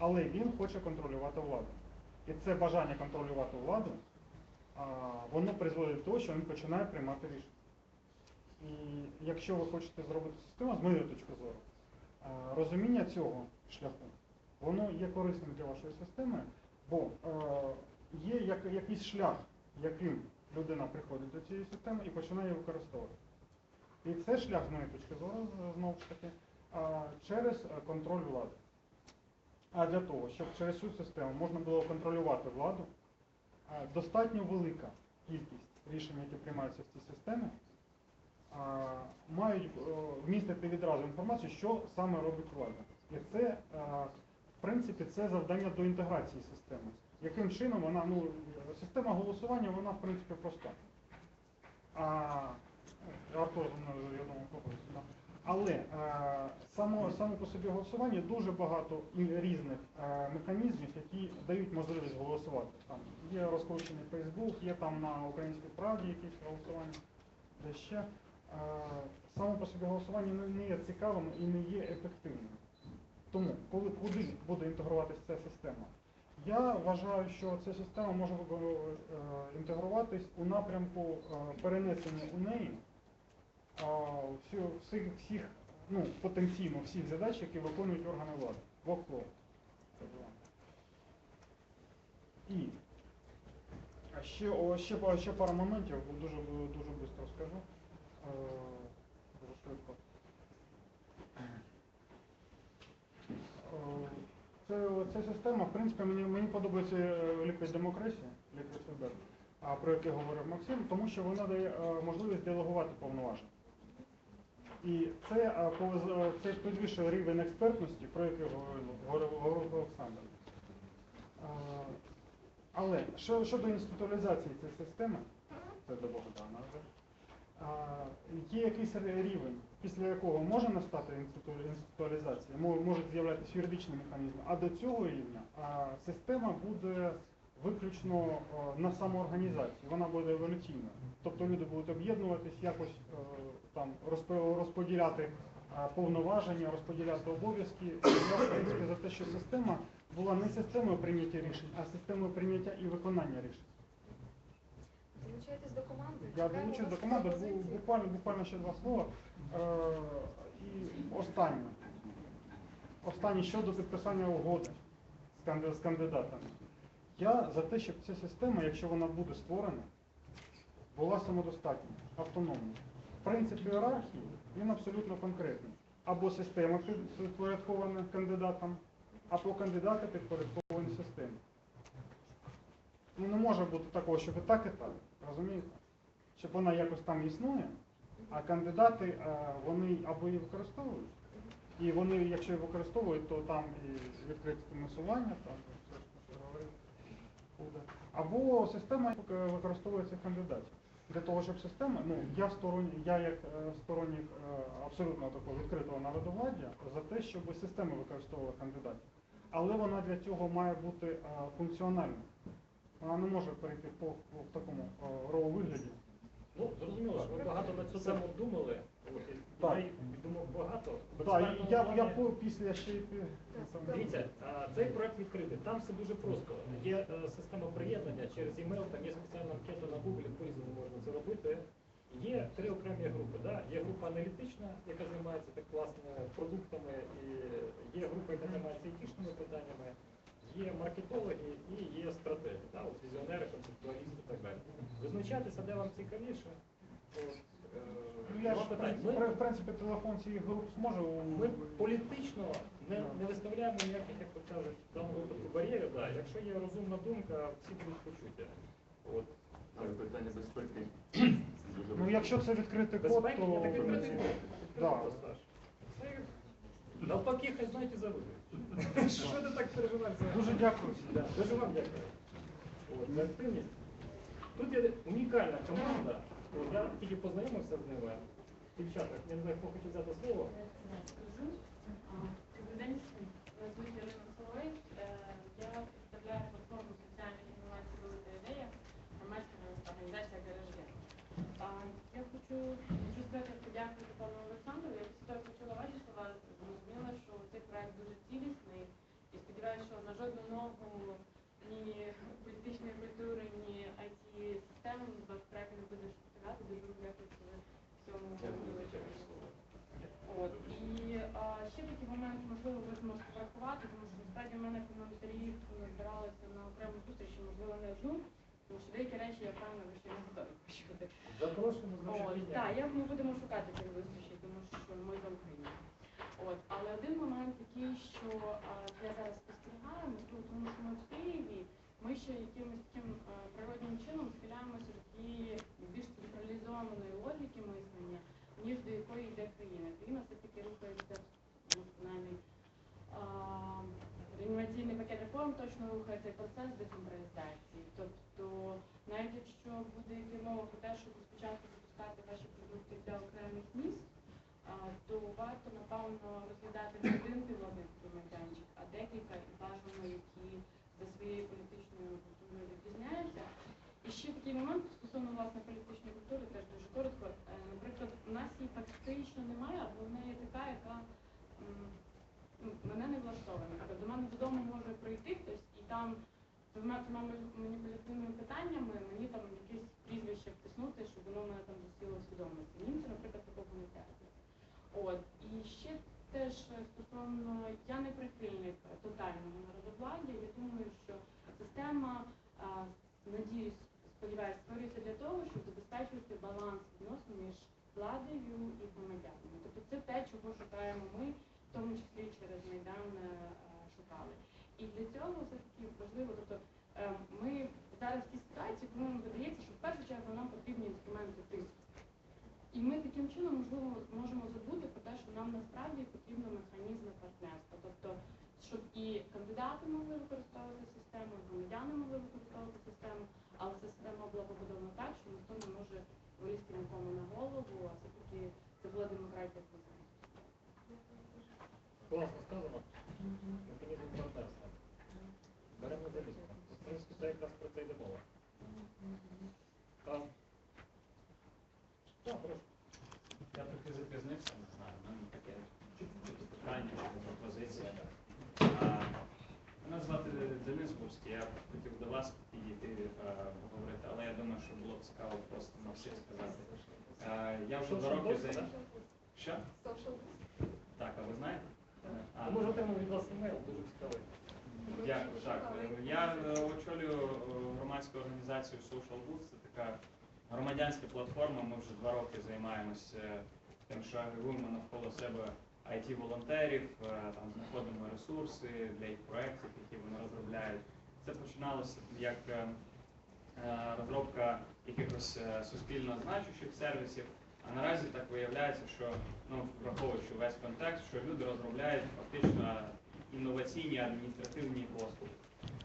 Але він хоче контролювати владу. І це бажання контролювати владу, воно призводить до того, що він починає приймати рішення. І якщо ви хочете зробити систему, з моєї точки зору, а, розуміння цього шляху, воно є корисним для вашої системи, бо е, є як, якийсь шлях, яким людина приходить до цієї системи і починає її використовувати. І це шлях, з моєї точки зору, знову ж таки, а, через е, контроль влади. А для того, щоб через цю систему можна було контролювати владу, достатньо велика кількість рішень, які приймаються в цій системі, мають е, вмістити відразу інформацію, що саме робить влада. І це, е, в принципі, це завдання до інтеграції системи. Яким чином вона, ну, система голосування, вона, в принципі, проста. А, Артур, я думаю, погодиться, да. Але е, само, само по собі голосування дуже багато різних е, механізмів, які дають можливість голосувати. Там є розкручений Фейсбук, є там на українській правді якісь голосування, де ще. Е, само по собі голосування не, є цікавим і не є ефективним. Тому, коли куди буде інтегруватися ця система, я вважаю, що ця система може е, інтегруватись у напрямку е, перенесення у неї всю- всіх, всіх, ну, потенційно всіх задач, які виконують органи влади. Workflow. І ще, ще, ще пара моментів, дуже, дуже швидко скажу. Е. Е, Це, ця система, в принципі, мені, мені подобається Liquid Democracy, Liquid про який говорив Максим, тому що вона дає е, можливість делегувати повноваження. І це, це підвищує рівень експертності, про який говорив, Олександр. Але що- щодо інституалізації цієї системи, це до Богдана вже, є якийсь рівень, після якого може настати інститу- інституалізація, мо- можуть з'являтися юридичні механізми, а до цього рівня система буде виключно е, на самоорганізації, вона буде еволюційною. Тобто люди будуть об'єднуватись, якось е, там розподіляти е, повноваження, розподіляти обов'язки. Я, в принципі, за те, що система була не системою прийняття рішень, а системою прийняття і виконання рішень. Долучаєтесь до команди? Я долучусь до команди, буквально, буквально ще два слова. І останнє. Останнє щодо підписання угоди з кандидатами. Я за те, щоб ця система, якщо вона буде створена, була самодостатня, автономною. Принцип ієрархії, він абсолютно конкретний. Або система підпорядкована кандидатам, або кандидати підпорядковані системі. Ну не може бути такого, щоб і так, і так. Розумієте? Щоб вона якось там існує, а кандидати е, вони або її використовують, і вони, якщо її використовують, то там і відкрите фінансування, там все, що я говорив. Або система використовується використовує кандидатів. Для того, щоб система, ну я сторонні, я як е, сторонник е, абсолютно такого відкритого народовладдя за те, щоб система використовувала кандидатів. Але вона для цього має бути е, функціональною. Вона не може перейти по, в такому роу вигляді. Ну, зрозуміло, ви багато на цю тему думали. Так. Багато. Так, я, я по- після ще й пі- Дивіться, а, цей проект відкритий. Там все дуже просто. Є е, система приєднання через email, там є спеціальна анкета на Google, по-різному можна це робити. Є три окремі групи. Да? Є група аналітична, яка займається так власне продуктами, і є група, яка займається айтішними питаннями, є маркетологи і є стратегі, да? от візіонери, концептуалісти і так далі. Визначатися, де вам цікавіше. Е, Ну, я ж, в принципі, Ми- в принципі, телефон цієї груп зможе ми політично не, не виставляємо ніяких, як то кажуть, в даному випадку бар'єрів. Да. Якщо є розумна думка, всі будуть почуті. От. Але питання безпеки Ну, якщо це відкритий код, Безпеки, то... так відкритий код. Да. Це Навпаки, хай знають і завидують. Що ти так переживаєш? Дуже дякую. Дуже вам дякую. От, за активність. Тут є унікальна команда. От, я тільки познайомився з ними. Дівчата, я не знаю, хто хоче взяти слово. Добрий день звуть Ірина Соловей. Е, Я представляю платформу соціальних інновацій «Велика ідея», громадська організація «Гаражі». Я хочу дуже сказати подякувати пану Олександру. Я після того, як почула ваші слова, зрозуміла, що цей проект дуже цілісний. І сподіваюся, що жодну ногу ні політичної культури, ні it системи вас проект не буде шокувати. Дуже вам дякую, що ви в цьому. От і а, ще такий момент, можливо, ви зможете врахувати, тому що насправді в мене коментарі збиралися на окрему зустріч, можливо, не одну, тому що деякі речі я впевнена, ви ще не готові почути. Запрошуємо так, я ми будемо шукати цих зустрічей, тому що ми за Україну. От, але один момент такий, що а, я зараз спостерігаю, тому що ми ще якимось таким а, природнім чином схиляємося до тієї більш централізованої логіки мислення, ніж до якої йде країна. Країна все-таки рухається принаймні, інноваційний пакет реформ точно рухається процес децентралізації. Тобто, навіть якщо буде йти мова про те, щоб спочатку запускати ваші продукти для окремих міст, то варто напевно розглядати не один пілотний майданчик, а декілька і бажано, які за своєю політичною ще такий момент стосовно власне політичної культури, теж дуже коротко. Е, Наприклад, у нас її фактично немає, або вона є така, яка мене не влаштовує. Наприклад, до мене додому може прийти хтось і там двома трьома маніпулятивними питаннями мені там якесь прізвище втиснути, щоб воно в мене там засіло в свідомості. Німці, наприклад, такого не терплять. От і ще теж стосовно я не прихильник тотального народовладдя. Я думаю, що система надіюсь, сподіваюся, створюється для того, щоб забезпечувати баланс відносин між владою і громадянами. Тобто це те, чого шукаємо ми, в тому числі через майдан е, шукали. І для цього все таки важливо, тобто е, ми зараз в цій ситуації, коли нам видається, що в першу чергу нам потрібні інструменти тиску. І ми таким чином можливо можемо забути про те, що нам насправді потрібно механізми партнерства, тобто щоб і кандидати могли використовувати систему, і громадяни могли використовувати систему, але ця система була побудована так, що ніхто не може вилізти нікому на голову, а все-таки це була демократія признання. Класно сказано. Механізм партнерства. Беремо за місце. В принципі, це якраз про це йде мова. Так. Так, прошу. Я трохи запізнився, не знаю, в мене таке чи то питання, чи то пропозиція. А, Мене звати Денис Гурський, я хотів до вас підійти е, поговорити, але я думаю, що було б цікаво просто на всіх сказати. Е, Я вже два роки за... Що? Так, а ви знаєте? А, Ми ж отримали від вас імейл, дуже цікавий. Дякую. Так, я е, очолюю е, громадську організацію Social Boost. Це така громадянська платформа. Ми вже два роки займаємося тим, що агрегуємо навколо себе IT-волонтерів, там знаходимо ресурси для їх проєктів, які вони розробляють. Це починалося як розробка якихось е, суспільно значущих сервісів. А наразі так виявляється, що ну враховуючи весь контекст, що люди розробляють фактично інноваційні адміністративні послуги.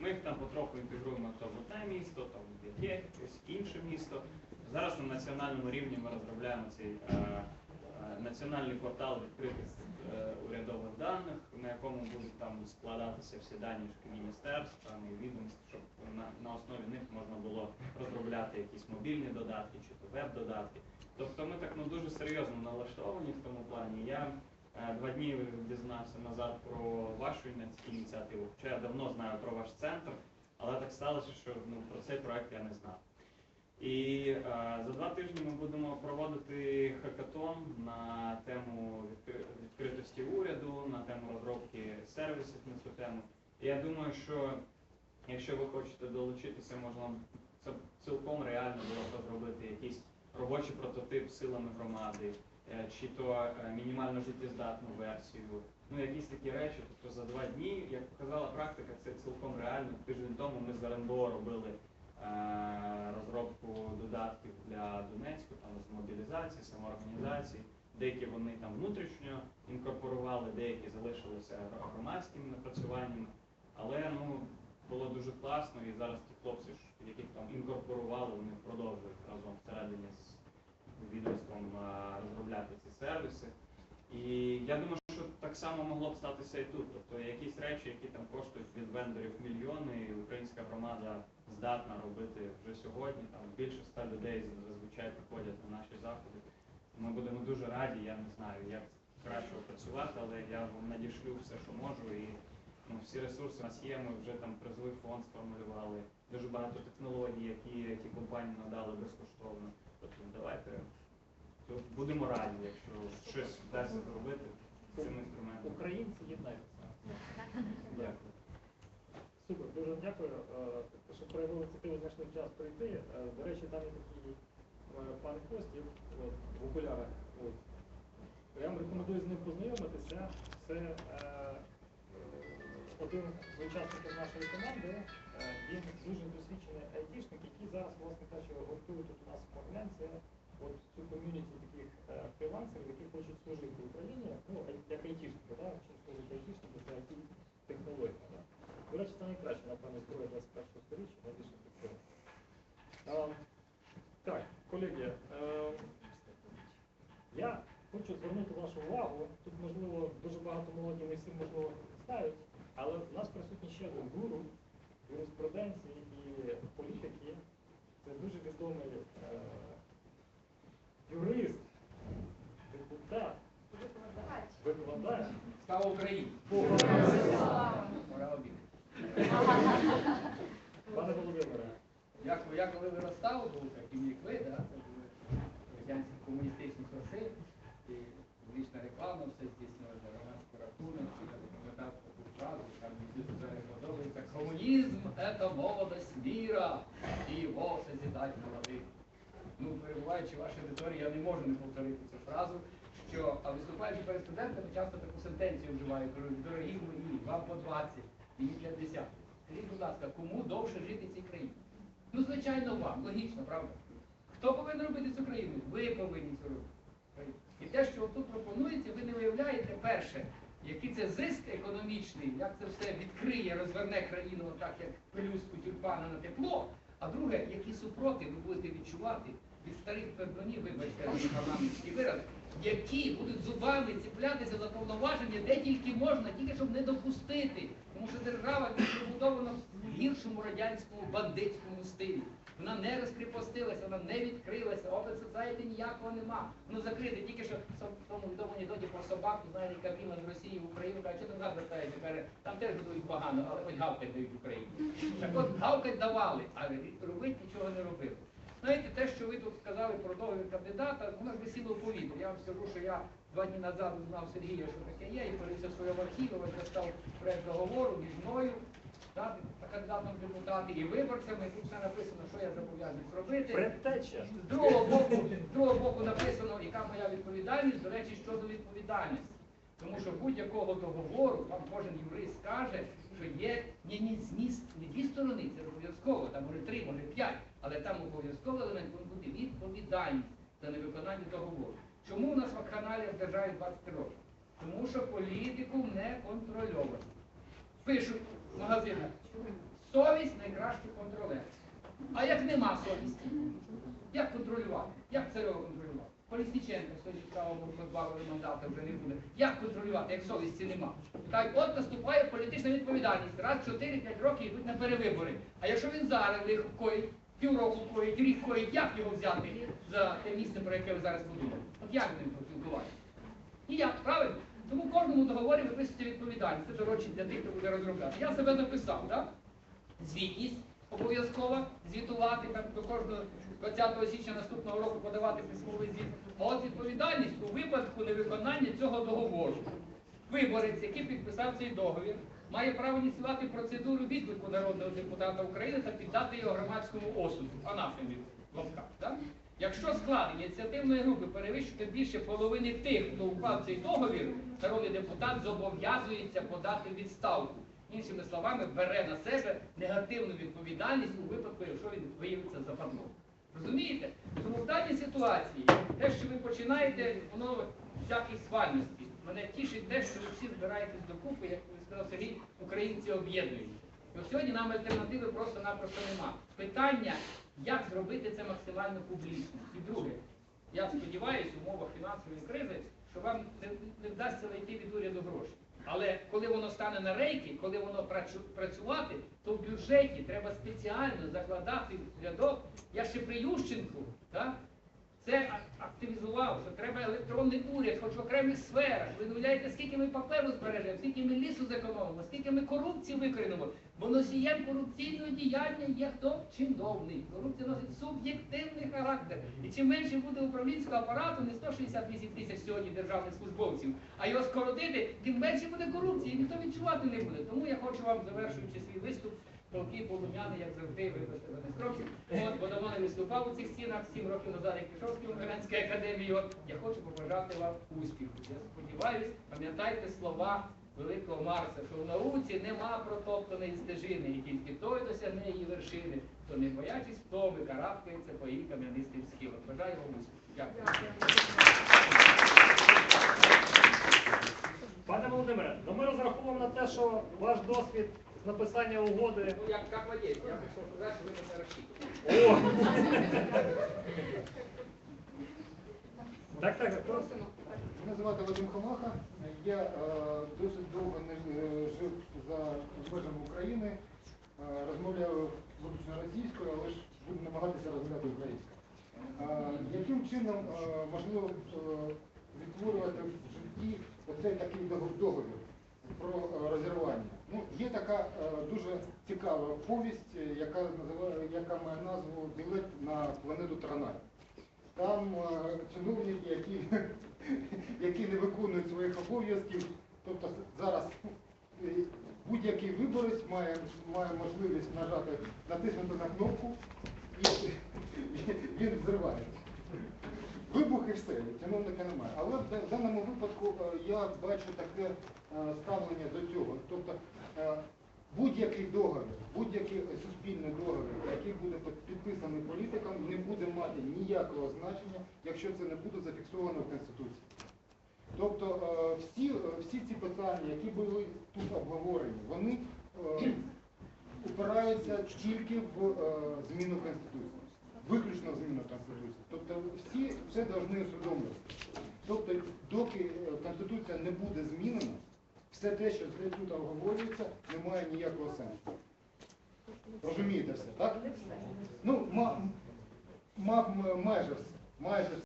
Ми їх там потроху інтегруємо то в одне місто, то в яке якесь інше місто. Зараз на національному рівні ми розробляємо цей е, е, національний портал відкритих е, урядових даних, на якому будуть там складатися всі дані міністерств і відомств, щоб на, на основі них можна було розробляти якісь мобільні додатки чи то веб-додатки. Тобто ми так ну дуже серйозно налаштовані в тому плані. Я е, два дні дізнався назад про вашу ініціативу, хоча я давно знаю про ваш центр, але так сталося, що ну, про цей проект я не знав. І е, за два тижні ми будемо проводити хакатон на тему відкритості уряду, на тему розробки сервісів на цю тему. І я думаю, що якщо ви хочете долучитися, можна це цілком реально було б розробити якийсь робочий прототип силами громади, е, чи то е, мінімально життєздатну версію. Ну, якісь такі речі. Тобто за два дні, як показала практика, це цілком реально. Тиждень тому ми з РНБО робили розробку додатків для Донецьку, там з мобілізації, самоорганізації. Деякі вони там внутрішньо інкорпорували, деякі залишилися громадськими напрацюваннями. Але ну було дуже класно, і зараз ті хлопці, яких там інкорпорували, вони продовжують разом всередині з відомством е, розробляти ці сервіси. І я думаю, так само могло б статися і тут. Тобто якісь речі, які там коштують від вендорів мільйони, і українська громада здатна робити вже сьогодні. Там більше ста людей зазвичай приходять на наші заходи. Ми будемо дуже раді, я не знаю, як краще працювати, але я вам надішлю все, що можу, і ну, всі ресурси у нас є, ми вже там призовий фонд сформулювали, дуже багато технологій, які ті компанії надали безкоштовно. Тобто давайте будемо раді, якщо щось вдасться зробити цим інструментом. Українці єднаються. Дякую. Супер, дуже дякую, е, що проявили ініціативу, знайшли час прийти. Е, До речі, там є такий е, пан Костів в окулярах. Я вам рекомендую з ним познайомитися. Це е, один з учасників нашої команди. Він дуже досвідчений айтішник, який зараз, власне кажучи, гуртує тут у нас в Могилянці от цю ком'юніті таких е, фрілансерів, які хочуть служити Україні, ну, як айтішники, да? чим служить айтішники, це IT технологія. Да? До речі, це найкраще, напевно, зброя 21 сторіччя, найбільше підтримка. Так, колеги, е, я хочу звернути вашу увагу. Тут, можливо, дуже багато молоді не всі, можливо, знають, але в нас присутній ще один гуру юриспруденції і політики. Це дуже відомий е, юрист, депутат, викладач. Слава Україні! Пане Володимире, Я, коли виростав, був таким як ви, да, це були радянські комуністичні часи, і публічна реклама, все здійснювали за громадський рахунок, і я пам'ятав таку фразу, там мені дуже подобається. Комунізм – це молодость міра, і його созидать молодих. Ну, перебуваючи в вашій аудиторії, я не можу не повторити цю фразу, що, а виступаючи перед студентами, часто таку сентенцію вживаю, кажу, дорогі мої, вам по 20, мені 50. Скажіть, будь ласка, кому довше жити в цій країні? Ну, звичайно, вам, логічно, правда? Хто повинен робити цю країну? Ви повинні це робити. І те, що тут пропонується, ви не виявляєте перше, який це зиск економічний, як це все відкриє, розверне країну так, як пелюстку тюльпана на тепло. А друге, які супроти ви будете відчувати від старих пердонів, вибачте, парламентський вираз, які будуть зубами цеплятися за повноваження, де тільки можна, тільки щоб не допустити. Тому що держава побудована в гіршому радянському бандитському стилі. Вона не розкріпостилася, вона не відкрилася, Open Society ніякого нема. Воно закрите, тільки що в тому відомому анекдоті про собаку, знає, яка бігла з Росії в Україну, каже, що назад вертаєшся, каже, там теж годують погано, але хоч гавкать дають Україні. Так от гавкать давали, а робити нічого не робили. Знаєте, те, що ви тут сказали про договір кандидата, воно ж висіло в повітрі. Я вам скажу, що я два дні назад знав Сергія, що таке є, і подивився в своєму архіві, ось достав проект договору між мною, та, та кандидатом депутати і виборцями. Тут все написано, що я зобов'язаний зробити. З другого боку, з другого боку написано, яка моя відповідальність, до речі, щодо відповідальності. Тому що будь-якого договору, вам кожен юрист скаже, що є ні, ні, зміст, не дві сторони, це обов'язково, там може три, може п'ять, але там обов'язковий елемент бути відповідальність за невиконання договору. Чому у нас вакханалія в державі 20 років? Тому що політику не контрольовано. Пишуть в магазинах, совість найкращий контролер. А як нема совісті? Як контролювати? Як це його контролювати? Полісніченко сьогодні справа позбавили мандата, вже не буде. Як контролювати, як совісті нема? Так от наступає політична відповідальність. Раз 4-5 років йдуть на перевибори. А якщо він зараз лихо коїть, півроку коїть, рік коїть, як його взяти за те місце, про яке ви зараз подумали? От як з ним поспілкуватися? Ніяк, правильно? Тому в кожному договорі виписується відповідальність. Це дорожче для тих, хто буде розробляти. Я себе написав, так? Звітність обов'язкова, звітувати там до кожного 20 січня наступного року подавати письмовий звіт. А от відповідальність у випадку невиконання цього договору. Виборець, який підписав цей договір, має право ініціювати процедуру відклику народного депутата України та піддати його громадському осуду, анафемі в лапках. Якщо склад ініціативної групи перевищує більше половини тих, хто уклав цей договір, народний депутат зобов'язується подати відставку. Іншими словами, бере на себе негативну відповідальність у випадку, якщо він виявиться западлом. Розумієте? Тому в даній ситуації те, що ви починаєте, воно всякій свальності. Мене тішить те, що ви всі збираєтесь докупи, як сказав українці об'єднують. От сьогодні нам альтернативи просто-напросто нема. Питання, як зробити це максимально публічно. І друге, я сподіваюся, в умовах фінансової кризи, що вам не, не вдасться знайти від уряду гроші. Але коли воно стане на рейки, коли воно працювати, то в бюджеті треба спеціально закладати рядок. Я ще при Ющенку, так, це а- активізував, що треба електронний уряд, хоч в окремих сферах. Ви уявляєте, скільки ми паперу збережемо, скільки ми лісу зекономимо, скільки ми корупції викорінимо. Бо носієм корупційного діяння є хто чиновник. Корупція носить суб'єктивний характер. І чим менше буде управлінського апарату, не 168 тисяч сьогодні державних службовців, а його скоротити, тим менше буде корупції, ніхто відчувати не буде. Тому я хочу вам, завершуючи свій виступ, толки полум'яни, як завжди, вибачте за нескромність. От, бо давно не виступав у цих стінах, сім років назад, як пішов з Києво-Могилянської академії. От, я хочу побажати вам успіху. Я сподіваюсь, пам'ятайте слова великого Марса, що в науці нема протоптаної стежини, і тільки той досягне її вершини, хто не боячись втоми, карабкається по її кам'янистим схилам. Бажаю вам успіху. Дякую. Пане Володимире, ну ми розраховуємо на те, що ваш досвід написання угоди. Ну, як капаєць, я пішов сказати, що ви на це розчитуєте. О! Так, так, прошу. Мене звати Вадим Хамаха. Я е, досить довго не е, жив за межами України. Е, розмовляю виключно російською, але ж буду намагатися розмовляти українською. Е, яким чином е, можливо е, відтворювати в житті оцей такий договір про е, розірвання? Ну, є така е, дуже цікава повість, е, яка яка має назву Білет на планету Транай. Там е, чиновники, які, які не виконують своїх обов'язків, тобто зараз будь-який виборець має, має можливість нажати, натиснути на кнопку і він взривається. Вибух і все, чиновника немає. Але в даному випадку е, я бачу таке е, ставлення до цього. Тобто е, будь-який договір, будь-який суспільний договір, який буде підписаний політиком, не буде мати ніякого значення, якщо це не буде зафіксовано в Конституції. Тобто всі, всі ці питання, які були тут обговорені, вони упираються тільки в зміну Конституції, виключно зміна Конституції. Тобто всі все повинні усвідомлювати. Тобто, доки е, Конституція не буде змінена, все те, що тут обговорюється, не має ніякого сенсу. Розумієте все, так? Ну, ма, ма, майже все. Майже все.